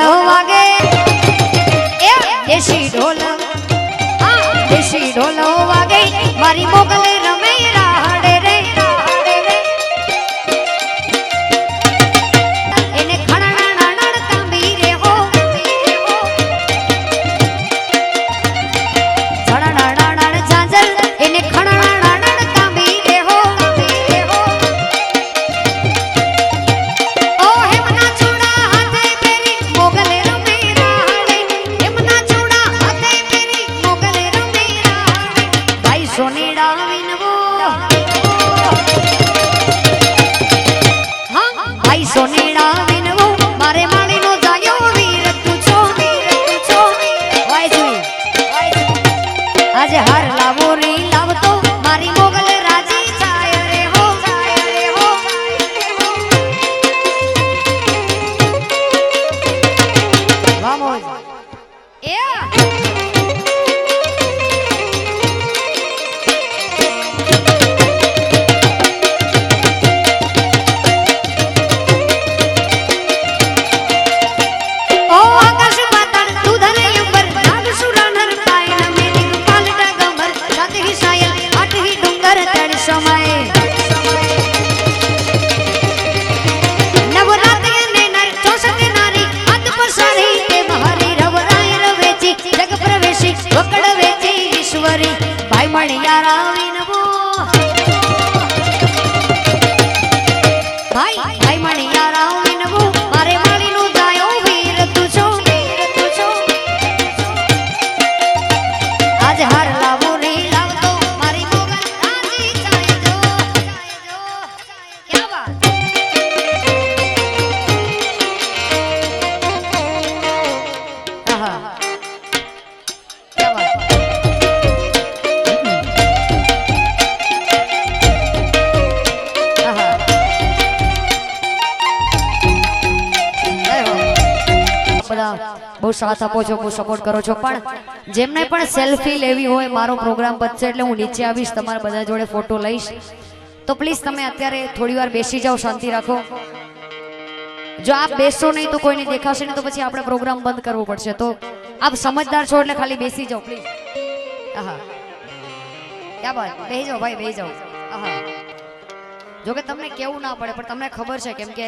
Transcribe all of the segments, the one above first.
ઢોલ વાગે એ દેશી ઢોલ આજે હાર લાવો રે. ભાઈ મણિયારા વિનવો ભાઈ ભાઈ મણિયારા વિનવો મારે માળીનું વીર તું આજ હાર લાવો રે. બહુ સાથ આપો છો, બહુ સપોર્ટ કરો છો. પણ જેમને પણ સેલ્ફી લેવી હોય મારો પ્રોગ્રામ બચશે એટલે હું નીચે આવીશ, તમારા બધા જોડે ફોટો લઈશ. તો પ્લીઝ તમે અત્યારે થોડી વાર બેસી જાઓ, શાંતિ રાખો. જો આપ બેસો નહીં તો કોઈને દેખાશે નહીં તો પછી આપણે પ્રોગ્રામ બંધ કરવો પડશે. તો આપ સમજદાર છો એટલે ખાલી બેસી જાઓ પ્લીઝ હા ક્યાં બાત? બેસી જાઓ ભાઈ બેસી જાઓ. હા જોકે તમને કેવું ના પડે, પણ તમને ખબર છે, કેમ કે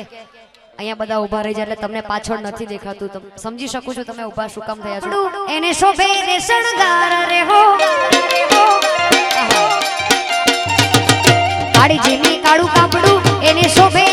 અહીંયા બધા ઊભા રહી જાય એટલે તમને પાછળ નથી દેખાતું. તમે સમજી શકું છું તમે ઊભા શું કામ થયા છો. એને શોભે રે શણગાર રે હો કાળી જીની કાળું કાપડું એને શોભે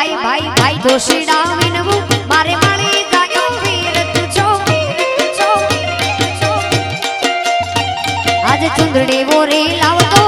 ભાઈ ભાઈ ભાઈ દોશીડા વિનવું મારે માળી છો વીર તું છો આજ ચુંદડી બોરી લાવતો